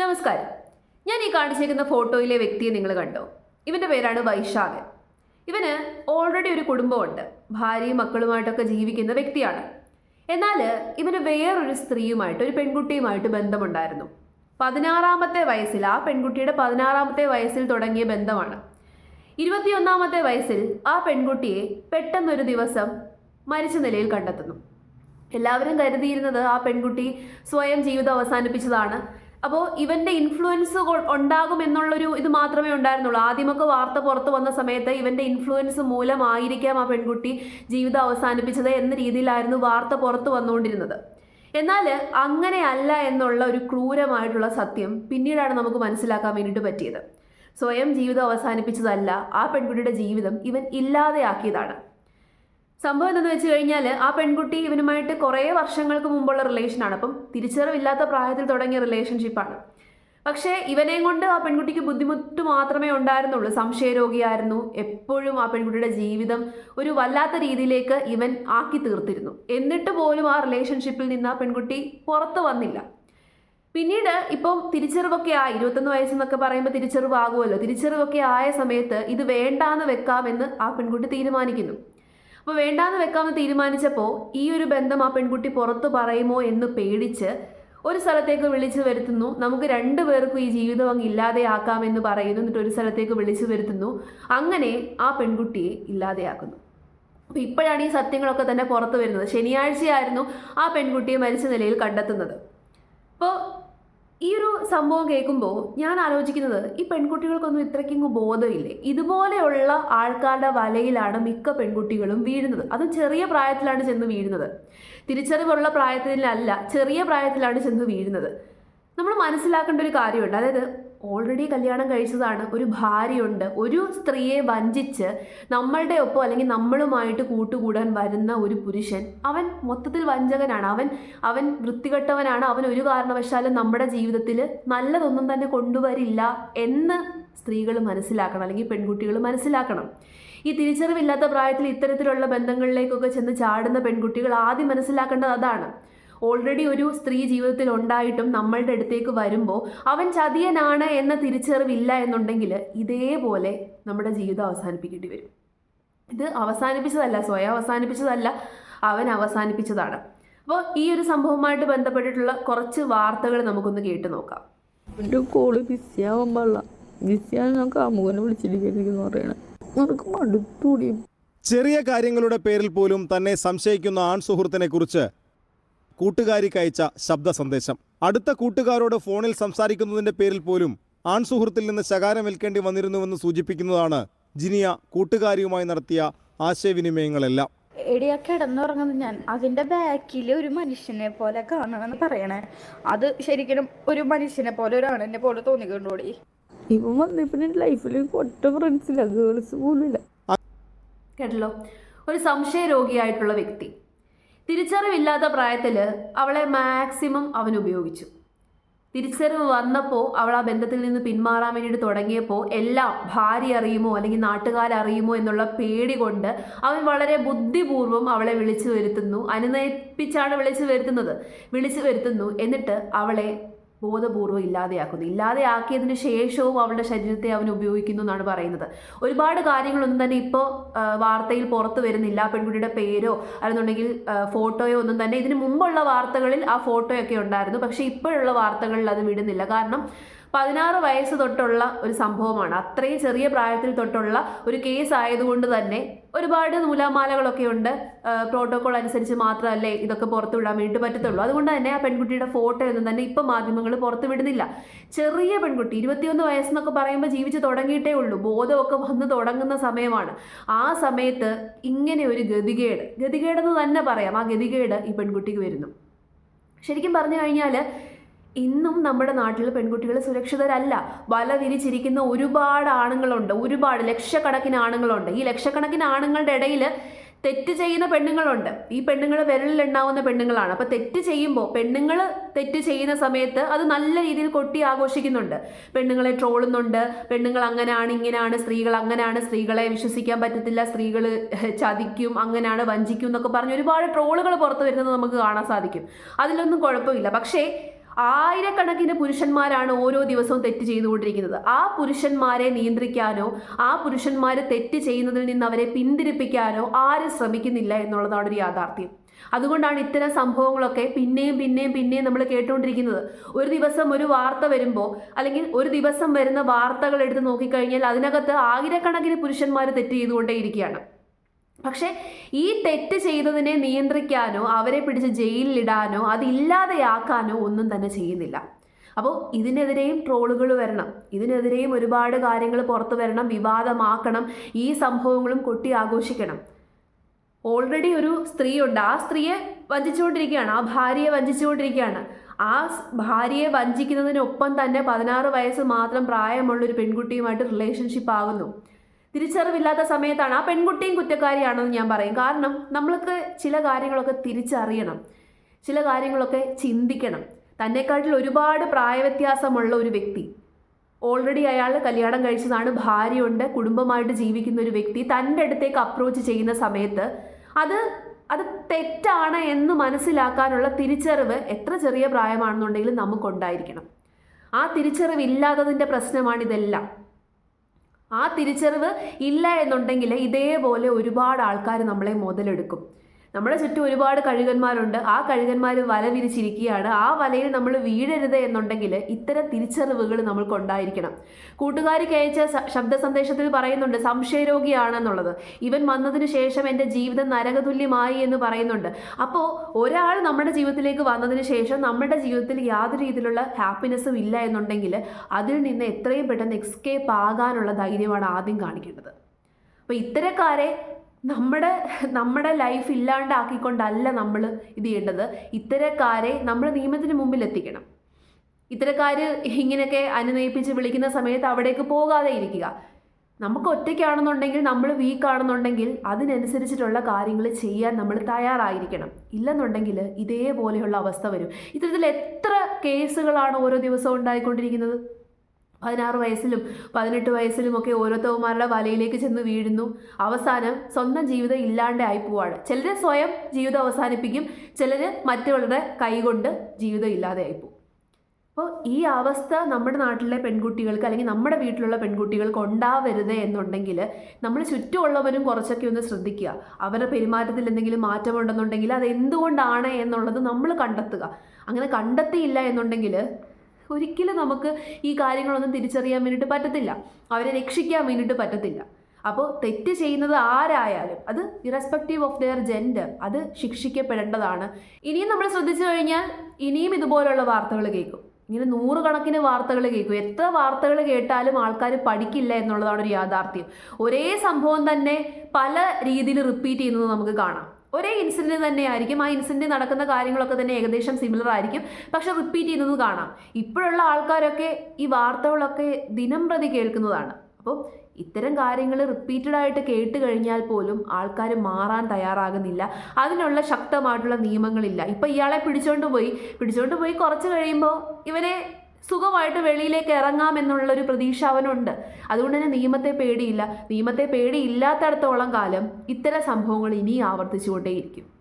നമസ്കാരം. ഞാൻ ഈ കാണിച്ചേക്കുന്ന ഫോട്ടോയിലെ വ്യക്തിയെ നിങ്ങൾ കണ്ടോ? ഇവന്റെ പേരാണ് വൈശാഖൻ. ഇവന് ഓൾറെഡി ഒരു കുടുംബമുണ്ട്. ഭാര്യയും മക്കളുമായിട്ടൊക്കെ ജീവിക്കുന്ന വ്യക്തിയാണ്. എന്നാൽ ഇവന് വേറൊരു സ്ത്രീയുമായിട്ട് ഒരു പെൺകുട്ടിയുമായിട്ട് ബന്ധമുണ്ടായിരുന്നു. പതിനാറാമത്തെ വയസ്സിൽ ആ പെൺകുട്ടിയുടെ പതിനാറാമത്തെ വയസ്സിൽ തുടങ്ങിയ ബന്ധമാണ്. ഇരുപത്തിയൊന്നാമത്തെ വയസ്സിൽ ആ പെൺകുട്ടിയെ പെട്ടെന്നൊരു ദിവസം മരിച്ച നിലയിൽ കണ്ടെത്തുന്നു. എല്ലാവരും കരുതിയിരുന്നത് ആ പെൺകുട്ടി സ്വയം ജീവിതം അവസാനിപ്പിച്ചതാണ്. അപ്പോൾ ഇവന്റെ ഇൻഫ്ലുവൻസ് ഉണ്ടാകും എന്നുള്ളൊരു ഇത് മാത്രമേ ഉണ്ടായിരുന്നുള്ളൂ. ആദ്യമൊക്കെ വാർത്ത പുറത്തു വന്ന സമയത്ത് ഇവന്റെ ഇൻഫ്ലുവൻസ് മൂലമായിരിക്കാം ആ പെൺകുട്ടി ജീവിതം അവസാനിപ്പിച്ചത് എന്ന രീതിയിലായിരുന്നു വാർത്ത പുറത്തു വന്നുകൊണ്ടിരുന്നത്. എന്നാൽ അങ്ങനെയല്ല എന്നുള്ള ഒരു ക്രൂരമായിട്ടുള്ള സത്യം പിന്നീടാണ് നമുക്ക് മനസ്സിലാക്കാൻ വേണ്ടിയിട്ട് പറ്റിയത്. സ്വയം ജീവിതം അവസാനിപ്പിച്ചതല്ല ആ പെൺകുട്ടിയുടെ ജീവിതം ഇവൻ ഇല്ലാതെയാക്കിയതാണ്. സംഭവം എന്തെന്ന് വെച്ച് കഴിഞ്ഞാൽ ആ പെൺകുട്ടി ഇവനുമായിട്ട് കുറേ വർഷങ്ങൾക്ക് മുമ്പുള്ള റിലേഷനാണ് അപ്പം തിരിച്ചറിവില്ലാത്ത പ്രായത്തിൽ തുടങ്ങിയ റിലേഷൻഷിപ്പാണ് പക്ഷേ ഇവനെയും കൊണ്ട് ആ പെൺകുട്ടിക്ക് ബുദ്ധിമുട്ട് മാത്രമേ ഉണ്ടായിരുന്നുള്ളൂ. സംശയരോഗിയായിരുന്നു. എപ്പോഴും ആ പെൺകുട്ടിയുടെ ജീവിതം ഒരു വല്ലാത്ത രീതിയിലേക്ക് ഇവൻ ആക്കി തീർത്തിരുന്നു. എന്നിട്ട് പോലും ആ റിലേഷൻഷിപ്പിൽ നിന്ന് ആ പെൺകുട്ടി പുറത്തു വന്നില്ല. പിന്നീട് ഇപ്പം തിരിച്ചറിവൊക്കെ ആയി. ഇരുപത്തൊന്ന് വയസ്സെന്നൊക്കെ പറയുമ്പോൾ തിരിച്ചറിവാകുമല്ലോ. തിരിച്ചറിവൊക്കെ ആയ സമയത്ത് ഇത് വേണ്ടാന്ന് വെക്കാമെന്ന് ആ പെൺകുട്ടി തീരുമാനിക്കുന്നു. അപ്പോൾ വേണ്ടാന്ന് വെക്കാമെന്ന് തീരുമാനിച്ചപ്പോൾ ഈ ഒരു ബന്ധം ആ പെൺകുട്ടി പുറത്തു പറയുമോ എന്ന് പേടിച്ച് ഒരു സ്ഥലത്തേക്ക് വിളിച്ചു വരുത്തുന്നു. നമുക്ക് രണ്ടു പേർക്കും ഈ ജീവിതം അങ്ങ് ഇല്ലാതെയാക്കാമെന്ന് പറയുന്നു. എന്നിട്ട് ഒരു സ്ഥലത്തേക്ക് വിളിച്ചു വരുത്തുന്നു. അങ്ങനെ ആ പെൺകുട്ടിയെ ഇല്ലാതെയാക്കുന്നു. അപ്പോൾ ഇപ്പോഴാണ് ഈ സത്യങ്ങളൊക്കെ തന്നെ പുറത്തു വരുന്നത്. ശനിയാഴ്ചയായിരുന്നു ആ പെൺകുട്ടിയെ മരിച്ച നിലയിൽ കണ്ടെത്തുന്നത്. അപ്പോൾ ഈ ഒരു സംഭവം കേൾക്കുമ്പോൾ ഞാൻ ആലോചിക്കുന്നത് ഈ പെൺകുട്ടികൾക്കൊന്നും ഇത്രയ്ക്കും ബോധമില്ലേ? ഇതുപോലെയുള്ള ആൾക്കാരുടെ വലയിലാണ് മിക്ക പെൺകുട്ടികളും വീഴുന്നത്. അത് ചെറിയ പ്രായത്തിലാണ് ചെന്ന് വീഴുന്നത്. തിരിച്ചറിവുള്ള പ്രായത്തിലല്ല ചെറിയ പ്രായത്തിലാണ് ചെന്ന് വീഴുന്നത്. നമ്മൾ മനസ്സിലാക്കേണ്ട ഒരു കാര്യമുണ്ട്. അതായത് ഓൾറെഡി കല്യാണം കഴിച്ചതാണ് ഒരു ഭാര്യയുണ്ട് ഒരു സ്ത്രീയെ വഞ്ചിച്ച് നമ്മളുടെ ഒപ്പം അല്ലെങ്കിൽ നമ്മളുമായിട്ട് കൂട്ടുകൂടാൻ വരുന്ന ഒരു പുരുഷൻ അവൻ മൊത്തത്തിൽ വഞ്ചകനാണ് അവൻ അവൻ വൃത്തികെട്ടവനാണ് അവൻ ഒരു കാരണവശാലും നമ്മുടെ ജീവിതത്തിൽ നല്ലതൊന്നും തന്നെ കൊണ്ടുവരില്ല എന്ന് സ്ത്രീകൾ മനസ്സിലാക്കണം അല്ലെങ്കിൽ പെൺകുട്ടികൾ മനസ്സിലാക്കണം. ഈ തിരിച്ചറിവില്ലാത്ത പ്രായത്തിൽ ഇത്തരത്തിലുള്ള ബന്ധങ്ങളിലേക്കൊക്കെ ചെന്ന് ചാടുന്ന പെൺകുട്ടികൾ ആദ്യം മനസ്സിലാക്കേണ്ടത് അതാണ്. ഓൾറെഡി ഒരു സ്ത്രീ ജീവിതത്തിൽ ഉണ്ടായിട്ടും നമ്മളുടെ അടുത്തേക്ക് വരുമ്പോൾ അവൻ ചതിയനാണ് എന്ന തിരിച്ചറിവില്ല എന്നുണ്ടെങ്കിൽ ഇതേപോലെ നമ്മുടെ ജീവിതം അവസാനിപ്പിക്കേണ്ടി വരും. ഇത് അവസാനിപ്പിച്ചതല്ല സ്വയം അവസാനിപ്പിച്ചതല്ല അവൻ അവസാനിപ്പിച്ചതാണ്. അപ്പോൾ ഈ ഒരു സംഭവവുമായിട്ട് ബന്ധപ്പെട്ടിട്ടുള്ള കുറച്ച് വാർത്തകൾ നമുക്കൊന്ന് കേട്ട് നോക്കാം. എന്റെ കോൾ ബിസിയാവാൻ പാടില്ല. ബിസിയാണ് നമുക്ക് അമുഖനെ വിളിച്ചിരിക്കുന്നു പറയണേ. മടുത്തൂടി. ചെറിയ കാര്യങ്ങളുടെ പേരിൽ പോലും തന്നെ സംശയിക്കുന്ന ആൺ സുഹൃത്തിനെ കുറിച്ച് കൂട്ടുകാരിക്ക് അയച്ച ശബ്ദ സന്ദേശം അടുത്ത കൂട്ടുകാരോട് ഫോണിൽ സംസാരിക്കുന്നതിന്റെ പേരിൽ പോലും ആൺ സുഹൃത്തിൽ നിന്ന് ശകാരം ഏൽക്കേണ്ടി വന്നിരുന്നുവെന്ന് സൂചിപ്പിക്കുന്നതാണ് ജിനിയ കൂട്ടുകാരിയുമായി നടത്തിയ ആശയവിനിമയങ്ങളെല്ലാം. എടിയാ കിടന്നുറങ്ങുന്നത് ഞാൻ അതിന്റെ ബാക്കിൽ ഒരു മനുഷ്യനെ പോലെ കാണണമെന്ന് പറയണേ. അത് ശരിക്കും ഒരു മനുഷ്യനെ പോലെ ഒരു ആണെന്നെ പോലെ തോന്നിക്കൊണ്ടോടി ഇവൻ വന്നപ്പോൾ എന്റെ ലൈഫിൽ ഒറ്റ ഫ്രണ്ട്സില്ല ഗേൾസ് പോലും ഇല്ല കേട്ടല്ലോ? ഒരു സംശയ രോഗിയായിട്ടുള്ള വ്യക്തി. തിരിച്ചറിവില്ലാത്ത പ്രായത്തിൽ അവളെ മാക്സിമം അവൻ ഉപയോഗിച്ചു തിരിച്ചറിവ് വന്നപ്പോൾ അവൾ ആ ബന്ധത്തിൽ നിന്ന് പിന്മാറാൻ വേണ്ടിയിട്ട് തുടങ്ങിയപ്പോൾ എല്ലാം ഭാര്യ അറിയുമോ അല്ലെങ്കിൽ നാട്ടുകാരറിയുമോ എന്നുള്ള പേടി കൊണ്ട് അവൻ വളരെ ബുദ്ധിപൂർവം അവളെ വിളിച്ചു വരുത്തുന്നു. അനുനയിപ്പിച്ചാണ് വിളിച്ചു വരുത്തുന്നത്. വിളിച്ചു വരുത്തുന്നു. എന്നിട്ട് അവളെ ബോധപൂർവം ഇല്ലാതെയാക്കുന്നു. ഇല്ലാതെയാക്കിയതിന് ശേഷവും അവളുടെ ശരീരത്തെ അവൻ ഉപയോഗിക്കുന്നു എന്നാണ് പറയുന്നത്. ഒരുപാട് കാര്യങ്ങളൊന്നും തന്നെ ഇപ്പോൾ വാർത്തയിൽ പുറത്തു വരുന്നില്ല. പെൺകുട്ടിയുടെ പേരോ അല്ലെന്നുണ്ടെങ്കിൽ ഫോട്ടോയോ ഒന്നും തന്നെ ഇതിന് മുമ്പുള്ള വാർത്തകളിൽ ആ ഫോട്ടോയൊക്കെ ഉണ്ടായിരുന്നു. പക്ഷേ ഇപ്പോഴുള്ള വാർത്തകളിൽ അത് വിടുന്നില്ല. കാരണം പതിനാറ് വയസ്സ് തൊട്ടുള്ള ഒരു സംഭവമാണ്. അത്രയും ചെറിയ പ്രായത്തിൽ തൊട്ടുള്ള ഒരു കേസ് ആയതുകൊണ്ട് തന്നെ ഒരുപാട് നൂലാമാലകളൊക്കെ ഉണ്ട്. പ്രോട്ടോകോൾ അനുസരിച്ച് മാത്രമല്ലേ ഇതൊക്കെ പുറത്തു വിടാൻ വേണ്ടി പറ്റത്തുള്ളൂ. അതുകൊണ്ട് തന്നെ ആ പെൺകുട്ടിയുടെ ഫോട്ടോ ഒന്നും തന്നെ ഇപ്പം മാധ്യമങ്ങൾ പുറത്തുവിടുന്നില്ല. ചെറിയ പെൺകുട്ടി ഇരുപത്തിയൊന്ന് വയസ്സെന്നൊക്കെ പറയുമ്പോൾ ജീവിച്ച് തുടങ്ങിയിട്ടേ ഉള്ളൂ. ബോധമൊക്കെ വന്ന് തുടങ്ങുന്ന സമയമാണ്. ആ സമയത്ത് ഇങ്ങനെ ഒരു ഗതികേട് ഗതികേടെന്ന് തന്നെ പറയാം. ആ ഗതികേട് ഈ പെൺകുട്ടിക്ക് വരുന്നു. ശരിക്കും പറഞ്ഞു കഴിഞ്ഞാൽ ഇന്നും നമ്മുടെ നാട്ടിൽ പെൺകുട്ടികൾ സുരക്ഷിതരല്ല. വല വിരിച്ചിരിക്കുന്ന ഒരുപാട് ആണുങ്ങളുണ്ട്. ഒരുപാട് ലക്ഷക്കണക്കിന് ആണുങ്ങളുണ്ട്. ഈ ലക്ഷക്കണക്കിന് ആണുങ്ങളുടെ ഇടയിൽ തെറ്റ് ചെയ്യുന്ന പെണ്ണുങ്ങളുണ്ട്. ഈ പെണ്ണുങ്ങൾ വിരലിലുണ്ടാവുന്ന പെണ്ണുങ്ങളാണ്. അപ്പോൾ തെറ്റ് ചെയ്യുമ്പോൾ പെണ്ണുങ്ങൾ തെറ്റ് ചെയ്യുന്ന സമയത്ത് അത് നല്ല രീതിയിൽ കൊട്ടി ആഘോഷിക്കുന്നുണ്ട്. പെണ്ണുങ്ങളെ ട്രോളുന്നുണ്ട്. പെണ്ണുങ്ങൾ അങ്ങനെയാണ് ഇങ്ങനെയാണ് സ്ത്രീകൾ അങ്ങനെയാണ് സ്ത്രീകളെ വിശ്വസിക്കാൻ പറ്റത്തില്ല സ്ത്രീകൾ ചതിക്കും അങ്ങനെയാണ് വഞ്ചിക്കും എന്നൊക്കെ പറഞ്ഞ് ഒരുപാട് ട്രോളുകൾ പുറത്തു വരുന്നത് നമുക്ക് കാണാൻ സാധിക്കും. അതിലൊന്നും കുഴപ്പമില്ല. പക്ഷേ ആയിരക്കണക്കിന് പുരുഷന്മാരാണ് ഓരോ ദിവസവും തെറ്റ് ചെയ്തുകൊണ്ടിരിക്കുന്നത്. ആ പുരുഷന്മാരെ നിയന്ത്രിക്കാനോ ആ പുരുഷന്മാരെ തെറ്റ് ചെയ്യുന്നതിൽ നിന്ന് അവരെ പിന്തിരിപ്പിക്കാനോ ആരും ശ്രമിക്കുന്നില്ല എന്നുള്ളതാണ് ഒരു യാഥാർത്ഥ്യം. അതുകൊണ്ടാണ് ഇത്തരം സംഭവങ്ങളൊക്കെ പിന്നെയും പിന്നെയും പിന്നെയും നമ്മൾ കേട്ടുകൊണ്ടിരിക്കുന്നത് ഒരു ദിവസം ഒരു വാർത്ത വരുമ്പോൾ അല്ലെങ്കിൽ ഒരു ദിവസം വരുന്ന വാർത്തകൾ എടുത്ത് നോക്കിക്കഴിഞ്ഞാൽ അതിനകത്ത് ആയിരക്കണക്കിന് പുരുഷന്മാർ തെറ്റ് ചെയ്തുകൊണ്ടേയിരിക്കുകയാണ്. പക്ഷേ ഈ തെറ്റ് ചെയ്തതിനെ നിയന്ത്രിക്കാനോ അവരെ പിടിച്ച് ജയിലിലിടാനോ അതില്ലാതെയാക്കാനോ ഒന്നും തന്നെ ചെയ്യുന്നില്ല. അപ്പോൾ ഇതിനെതിരെയും ട്രോളുകൾ വരണം. ഇതിനെതിരെയും ഒരുപാട് കാര്യങ്ങൾ പുറത്തു വരണം. വിവാദമാക്കണം. ഈ സംഭവങ്ങളും കൊട്ടി ആഘോഷിക്കണം. ഓൾറെഡി ഒരു സ്ത്രീയുണ്ട്. ആ സ്ത്രീയെ വഞ്ചിച്ചുകൊണ്ടിരിക്കുകയാണ്. ആ ഭാര്യയെ വഞ്ചിച്ചുകൊണ്ടിരിക്കുകയാണ്. ആ ഭാര്യയെ വഞ്ചിക്കുന്നതിനൊപ്പം തന്നെ പതിനാറ് വയസ്സ് മാത്രം പ്രായമുള്ള ഒരു പെൺകുട്ടിയുമായിട്ട് റിലേഷൻഷിപ്പ് ആകുന്നു. തിരിച്ചറിവില്ലാത്ത സമയത്താണ് ആ പെൺകുട്ടിയും കുറ്റക്കാരിയാണെന്ന് ഞാൻ പറയും. കാരണം നമ്മൾക്ക് ചില കാര്യങ്ങളൊക്കെ തിരിച്ചറിയണം. ചില കാര്യങ്ങളൊക്കെ ചിന്തിക്കണം. തന്നെക്കാട്ടിൽ ഒരുപാട് പ്രായവ്യത്യാസമുള്ള ഒരു വ്യക്തി. ഓൾറെഡി അയാൾ കല്യാണം കഴിച്ചതാണ് ഭാര്യയുണ്ട് കുടുംബമായിട്ട് ജീവിക്കുന്ന ഒരു വ്യക്തി തന്റെ അടുത്തേക്ക് അപ്രോച്ച് ചെയ്യുന്ന സമയത്ത് അത് അത് തെറ്റാണ് എന്ന് മനസ്സിലാക്കാനുള്ള തിരിച്ചറിവ് എത്ര ചെറിയ പ്രായമാണെന്നുണ്ടെങ്കിലും നമുക്കുണ്ടായിരിക്കണം. ആ തിരിച്ചറിവ് ഇല്ലാത്തതിന്റെ പ്രശ്നമാണ് ഇതെല്ലാം ആ തിരിച്ചറിവ് ഇല്ല എന്നുണ്ടെങ്കിൽ ഇതേപോലെ ഒരുപാട് ആൾക്കാർ നമ്മളെ മുതലെടുക്കും. നമ്മുടെ ചുറ്റും ഒരുപാട് കഴുകന്മാരുണ്ട്. ആ കഴുകന്മാർ വല വിരിച്ചിരിക്കുകയാണ്. ആ വലയിൽ നമ്മൾ വീഴരുത് എന്നുണ്ടെങ്കിൽ ഇത്തരം തിരിച്ചറിവുകൾ നമ്മൾക്കുണ്ടായിരിക്കണം കൂട്ടുകാരിക്ക് അയച്ച സ- ശബ്ദ സന്ദേശത്തിൽ പറയുന്നുണ്ട് സംശയരോഗിയാണെന്നുള്ളത്. ഇവൻ വന്നതിന് ശേഷം എന്റെ ജീവിതം നരകതുല്യമായി എന്ന് പറയുന്നുണ്ട്. അപ്പോൾ ഒരാൾ നമ്മുടെ ജീവിതത്തിലേക്ക് വന്നതിന് ശേഷം നമ്മുടെ ജീവിതത്തിൽ യാതൊരു രീതിയിലുള്ള ഹാപ്പിനെസ്സും ഇല്ല എന്നുണ്ടെങ്കിൽ അതിൽ നിന്ന് എത്രയും പെട്ടെന്ന് എക്സ്കേപ്പ് ആകാനുള്ള ധൈര്യമാണ് ആദ്യം കാണിക്കേണ്ടത്. അപ്പോൾ ഇത്തരക്കാരെ നമ്മുടെ നമ്മുടെ ലൈഫ് ഇല്ലാണ്ടാക്കിക്കൊണ്ടല്ല നമ്മൾ ഇത് ചെയ്യേണ്ടത്. ഇത്തരക്കാരെ നമ്മൾ നിയമത്തിന് മുമ്പിൽ എത്തിക്കണം. ഇത്തരക്കാർ ഇങ്ങനെയൊക്കെ അനുനയിപ്പിച്ച് വിളിക്കുന്ന സമയത്ത് അവിടേക്ക് പോകാതെ ഇരിക്കുക. നമുക്ക് ഒറ്റയ്ക്കാണെന്നുണ്ടെങ്കിൽ നമ്മൾ വീക്കാണെന്നുണ്ടെങ്കിൽ അതിനനുസരിച്ചിട്ടുള്ള കാര്യങ്ങൾ ചെയ്യാൻ നമ്മൾ തയ്യാറായിരിക്കണം. ഇല്ലെന്നുണ്ടെങ്കിൽ ഇതേപോലെയുള്ള അവസ്ഥ വരും. ഇത്തരത്തിൽ എത്ര കേസുകളാണ് ഓരോ ദിവസവും ഉണ്ടായിക്കൊണ്ടിരിക്കുന്നത്? പതിനാറ് വയസ്സിലും പതിനെട്ട് വയസ്സിലും ഒക്കെ ഓരോരുത്തവന്മാരുടെ വലയിലേക്ക് ചെന്ന് വീഴുന്നു. അവസാനം സ്വന്തം ജീവിതം ഇല്ലാണ്ടായി പോവാണ്. ചിലർ സ്വയം ജീവിതം അവസാനിപ്പിക്കും ചിലർ മറ്റുള്ളവരുടെ കൈകൊണ്ട് ജീവിതം ഇല്ലാതെ പോകും. അപ്പോൾ ഈ അവസ്ഥ നമ്മുടെ നാട്ടിലെ പെൺകുട്ടികൾക്ക് അല്ലെങ്കിൽ നമ്മുടെ വീട്ടിലുള്ള പെൺകുട്ടികൾക്ക് ഉണ്ടാവരുത് എന്നുണ്ടെങ്കിൽ നമ്മൾ ചുറ്റുമുള്ളവരും കുറച്ചൊക്കെ ഒന്ന് ശ്രദ്ധിക്കുക. അവരുടെ പെരുമാറ്റത്തിൽ എന്തെങ്കിലും മാറ്റമുണ്ടെന്നുണ്ടെങ്കിൽ അത് എന്തുകൊണ്ടാണ് എന്നുള്ളത് നമ്മൾ കണ്ടെത്തുക. അങ്ങനെ കണ്ടെത്തിയില്ല എന്നുണ്ടെങ്കിൽ ഒരിക്കലും നമുക്ക് ഈ കാര്യങ്ങളൊന്നും തിരിച്ചറിയാൻ വേണ്ടിയിട്ട് പറ്റത്തില്ല. അവരെ രക്ഷിക്കാൻ വേണ്ടിയിട്ട് പറ്റത്തില്ല. അപ്പോൾ തെറ്റ് ചെയ്യുന്നത് ആരായാലും അത് ഇറസ്പെക്റ്റീവ് ഓഫ് ദെയർ ജെൻഡർ അത് ശിക്ഷിക്കപ്പെടേണ്ടതാണ്. ഇനിയും നമ്മൾ ശ്രദ്ധിച്ചു കഴിഞ്ഞാൽ ഇനിയും ഇതുപോലുള്ള വാർത്തകൾ കേൾക്കും. ഇങ്ങനെ നൂറുകണക്കിന് വാർത്തകൾ കേൾക്കും. എത്ര വാർത്തകൾ കേട്ടാലും ആൾക്കാർ പഠിക്കില്ല എന്നുള്ളതാണ് ഒരു യാഥാർത്ഥ്യം. ഒരേ സംഭവം തന്നെ പല രീതിയിൽ റിപ്പീറ്റ് ചെയ്യുന്നത് നമുക്ക് കാണാം. ഒരേ ഇൻസിഡന്റ് തന്നെ ആയിരിക്കും. ആ ഇൻസിഡന്റ് നടക്കുന്ന കാര്യങ്ങളൊക്കെ തന്നെ ഏകദേശം സിമിലർ ആയിരിക്കും. പക്ഷെ റിപ്പീറ്റ് ചെയ്യുന്നത് കാണാം. ഇപ്പോഴുള്ള ആൾക്കാരൊക്കെ ഈ വാർത്തകളൊക്കെ ദിനം പ്രതി കേൾക്കുന്നതാണ്. അപ്പോൾ ഇത്തരം കാര്യങ്ങൾ റിപ്പീറ്റഡ് ആയിട്ട് കേട്ട് കഴിഞ്ഞാൽ പോലും ആൾക്കാർ മാറാൻ തയ്യാറാകുന്നില്ല. അതിനുള്ള ശക്തമായിട്ടുള്ള നിയമങ്ങളില്ല. ഇപ്പം ഇയാളെ പിടിച്ചോണ്ട് പോയി. പിടിച്ചോണ്ട് പോയി കുറച്ച് കഴിയുമ്പോൾ ഇവനെ സുഖമായിട്ട് വെളിയിലേക്ക് ഇറങ്ങാം എന്നുള്ളൊരു പ്രതീക്ഷ അവനുണ്ട്. അതുകൊണ്ട് തന്നെ നിയമത്തെ പേടിയില്ല. നിയമത്തെ പേടിയില്ലാത്തടത്തോളം കാലം ഇത്തരം സംഭവങ്ങൾ ഇനി ആവർത്തിച്ചുകൊണ്ടേയിരിക്കും.